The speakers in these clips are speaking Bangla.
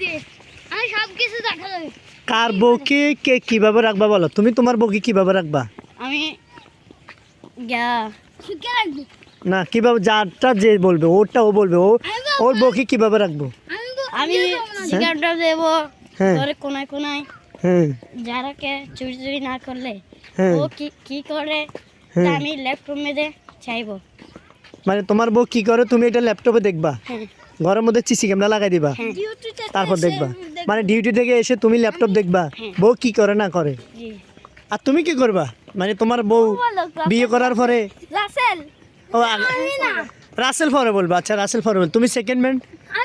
দিয়ে আমি সব কিছু দেখা কার বউকে কে কীভাবে রাখবা বলো? তুমি তোমার বউকে কীভাবে রাখবা? আমি না কীভাবে যারটা যে বলবে ওরটা ও বলবে। ও ওর বউকে কীভাবে রাখব? আমি সিগারেটটা দেবো হ্যাঁ। তোর কোনায় কোনায়। হ্যাঁ। যারাকে চুরি চুরি না করলে হ্যাঁ। ও কি কি করে? হ্যাঁ। আমি ল্যাপটপ মেরে চাইব। মানে তোমার বউ কি করে? তুমি এটা ল্যাপটপে দেখবা। হ্যাঁ। ঘরের মধ্যে সিসি ক্যামেরা লাগাই দিবা। হ্যাঁ। তারপর দেখবা। মানে ডিউটি থেকে এসে তুমি ল্যাপটপ দেখবা। হ্যাঁ। বউ কি করে না করে? আর তুমি কি করবা? মানে তোমার বউ বিয়ে করার পরে রাসেল। ও রাসেল পরে বলবা। আচ্ছা রাসেল পরে বল। তুমি সেকেন্ড ম্যান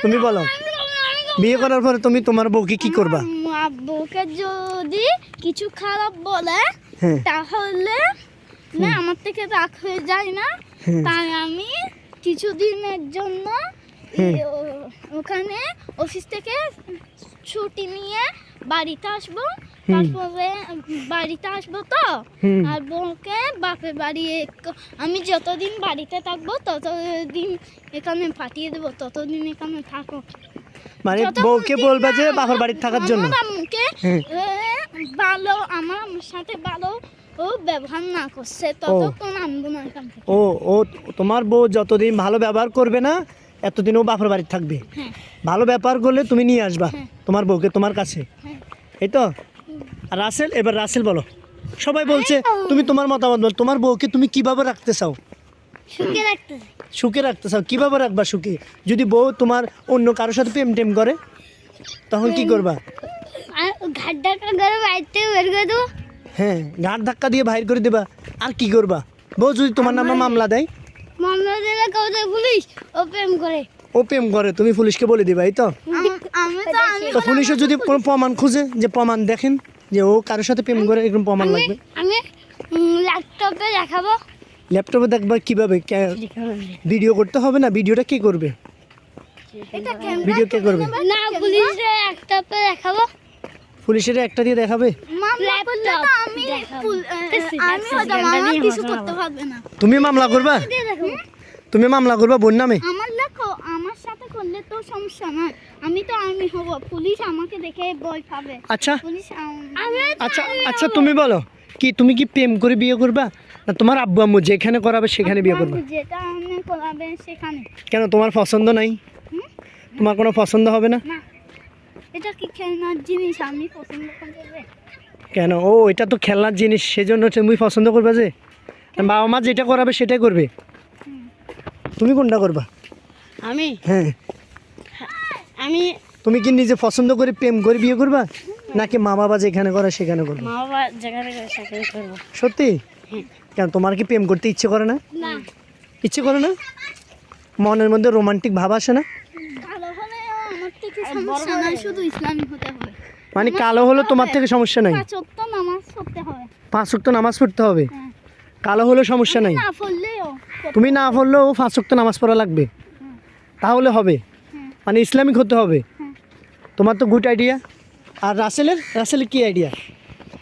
তুমি বলো। বিয়ে করার পরে তুমি তোমার বউকে কি করবা? বউকে যদি কিছু খারাপ বলে হ্যাঁ। তাহলে না আমার থেকে রাগ হয়ে যায় না। তাই আমি কিছুদিনের জন্য ওখানে অফিস থেকে ছুটি নিয়ে বাড়িতে আসব। তারপরে বাড়িতে আসব তো। আর বউকে বাপের বাড়ি আমি যতদিন বাড়িতে থাকব ততদিন এখানে পাঠিয়ে দেবো ততদিন এখানে থাকো। মানে বউকে বলবা যে বাপের বাড়িতে থাকার জন্য। আম্মুকে। ভালো আমার আম্মুর সাথে ভালো ও ব্যবহার না করছে ততক্ষণ আনব না ও ও তোমার বউ যতদিন ভালো ব্যবহার করবে না এতদিন ও বাপের বাড়িতে থাকবে। হ্যাঁ। ভালো ব্যাপার করলে তুমি নিয়ে আসবা হ্যাঁ। তোমার বউকে তোমার কাছে। হ্যাঁ। এই তো? আর রাসেল এবার রাসেল বলো। সবাই বলছে তুমি তোমার মতামত বল। তোমার বউকে তুমি কীভাবে রাখতে চাও? রাখতে সুখে রাখতে চাও? কীভাবে রাখবা সুখে? যদি বউ তোমার অন্য কারোর সাথে প্রেম টেম করে তখন কি করবা? ঘাট ডাকা করে বাড়িতে বের করে দেবো। হ্যাঁ ঘাট ধাক্কা দিয়ে বাইর করে দেবা। আর কি করবা? বউ যদি তোমার নামে মামলা দেয়? মামলা দিলে কোথায় পুলিশ? ও প্রেম করে। ও প্রেম করে তুমি পুলিশকে বলে দিবা এই তো? তো আমি পুলিশও যদি কোনো প্রমাণ খুঁজে যে প্রমাণ দেখেন যে ও কারোর সাথে প্রেম করে এরকম প্রমাণ লাগবে। আমি ল্যাপটপে দেখাবো। ল্যাপটপে দেখবা কীভাবে ভিডিও করতে হবে না ভিডিওটা কে করবে? ভিডিও কে করবে? না পুলিশে ল্যাপটপে দেখাবো। পুলিশের একটা দিয়ে দেখাবে? তুমি মামলা করবা? তুমি মামলা করবা বোন নামে? আমার লেখো আমার সাথে করলে তো সমস্যা না। আমি তো আমি হব পুলিশ আমাকে দেখে ভয় পাবে আচ্ছা। পুলিশ আচ্ছা আচ্ছা তুমি বলো কি তুমি কি প্রেম করে বিয়ে করবা? না তোমার আব্বু আম্মু যেখানে করাবে সেখানে বিয়ে করবা? যেটা আমি করাবে সেখানে। কেন তোমার পছন্দ নাই? তোমার কোনো পছন্দ হবে না? না। এটা কি খেলনার জিনিস? আমি পছন্দ করবে কেন? ও এটা তো খেলনার জিনিস সেজন্য তুমি পছন্দ করবে যে। বাবা মা যেটা করাবে সেটাই করবে। তুমি কোনটা করবা? আমি? হ্যাঁ। আমি তুমি কি নিজে পছন্দ করে প্রেম করে বিয়ে করবা? নাকি মা বাবা যেখানে করে সেখানে করবে? মা বাবা যেখানে করে সেখানে করব। সত্যি? কেন তোমার কি প্রেম করতে ইচ্ছে করে না? না। ইচ্ছে করে না? মনের মধ্যে রোমান্টিক ভাব আসে না? ভালো হলে আমার থেকে সমস্যা নাই শুধু ইসলামিক হতে হবে। মানে কালো হলো তোমার থেকে সমস্যা নাই? পাঁচ ওয়াক্ত নামাজ পড়তে হবে। পাঁচ ওয়াক্ত নামাজ পড়তে হবে? হ্যাঁ। কালো হলে সমস্যা নাই? তুমি না পড়লেও পাঁচ ওয়াক্ত নামাজ পড়া লাগবে। তাহলে হবে। মানে ইসলামিক হতে হবে। তোমার তো গুড আইডিয়া আর রাসেলের? রাসেলের কি আইডিয়া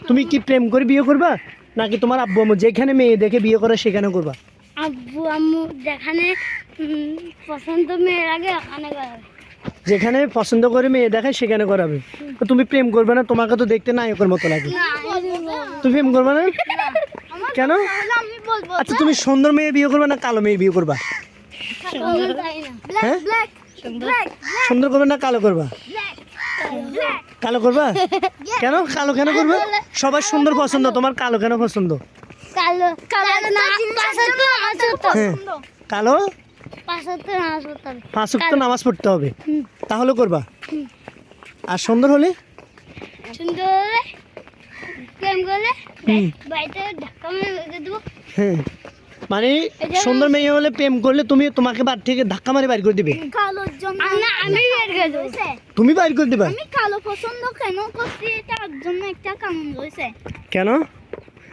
তুমি কি প্রেম করে বিয়ে করবা? নাকি তোমার আব্বু আম্মু যেখানে মেয়ে দেখে বিয়ে করে সেখানে করবা? আব্বু আম্মু যেখানে পছন্দ মেয়ের আগে ওখানে করাবে। যেখানে পছন্দ করে মেয়ে দেখায় সেখানে করাবে। তো তুমি প্রেম করবে না তোমাকে তো দেখতে নায়কের মতো লাগে। তুমি প্রেম করবে না? কেন? বলব আচ্ছা তুমি সুন্দর মেয়ে বিয়ে করবে না কালো মেয়ে বিয়ে করবা? হ্যাঁ? সুন্দর। করবে না কালো করবা? কালো করবা? কেন? কালো কেন করবে? সবার সুন্দর পছন্দ তোমার কালো কেন পছন্দ? কালো কালো না নামাজ পড়তে হবে। হ্যাঁ। কালো? পাঁচাত্তর নামাজ পড়তে হবে। পাঁচ ওয়াক্ত নামাজ পড়তে হবে। তাহলে করবা। আর সুন্দর হলে? সুন্দর মানে সুন্দর মেয়ে হলে প্রেম করলে তুমি তোমাকে বাড়ি থেকে ধাক্কা মারি বাইর করে দিবে। কালোর জন্য না আমি বের করে দেবো। তুমি বাইর করে দিবা। আমি কালো পছন্দ কেন করছি তার জন্য একটা কারণ রয়েছে কেন?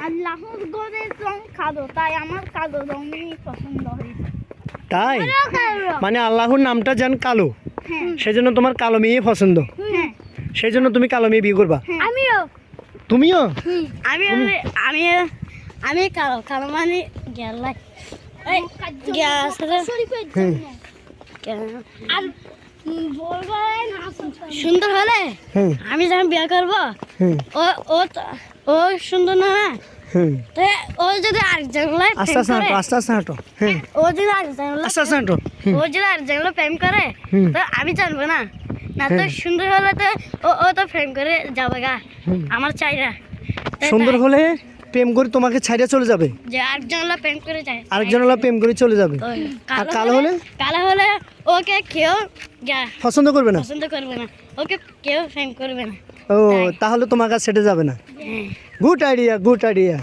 আল্লাহর ঘরের রং কালো তাই আমার কালো রঙই পছন্দ হয়েছে। তাই? মানে আল্লাহর নামটা জান কালো হ্যাঁ। সেজন্য তোমার কালো মেয়ে পছন্দ। হ্যাঁ সেই জন্য তুমি কালো মেয়ে বিয়ে করবা। আমিও তুমিও? আমি আমি আমি কালো কালো মানে গেলাই গ্যাস হ্যাঁ। আর সুন্দর হলে আমি যখন বিয়ে করব ও ও তো- ও সুন্দর না ও যদি আরেকজন হলে আস্তে আস্তে হাঁটো আস্তে আস্তে হাঁটো। হ্যাঁ। ও যদি আস্তে আস্তে হাঁটো। ও প্রেম করে তো আমি জানব না। না তো হ্যাঁ। সুন্দর হলে তো ও ও তো প্রেম করে যাবে গা। আমার চাই না। সুন্দর হলে প্রেম করে তোমাকে ছাইড়ে চলে যাবে। যে আরেকজন হলে প্রেম করে যায়। আরেকজন হলে প্রেম করে চলে যাবে। আর কালো হলে কালো হলে ওকে কেউ পছন্দ করবে না? পছন্দ করবে না। ওকে কেউ প্রেম করবে না। ও তাহলে তোমার কাছে সেটে যাবে না। Good idea good idea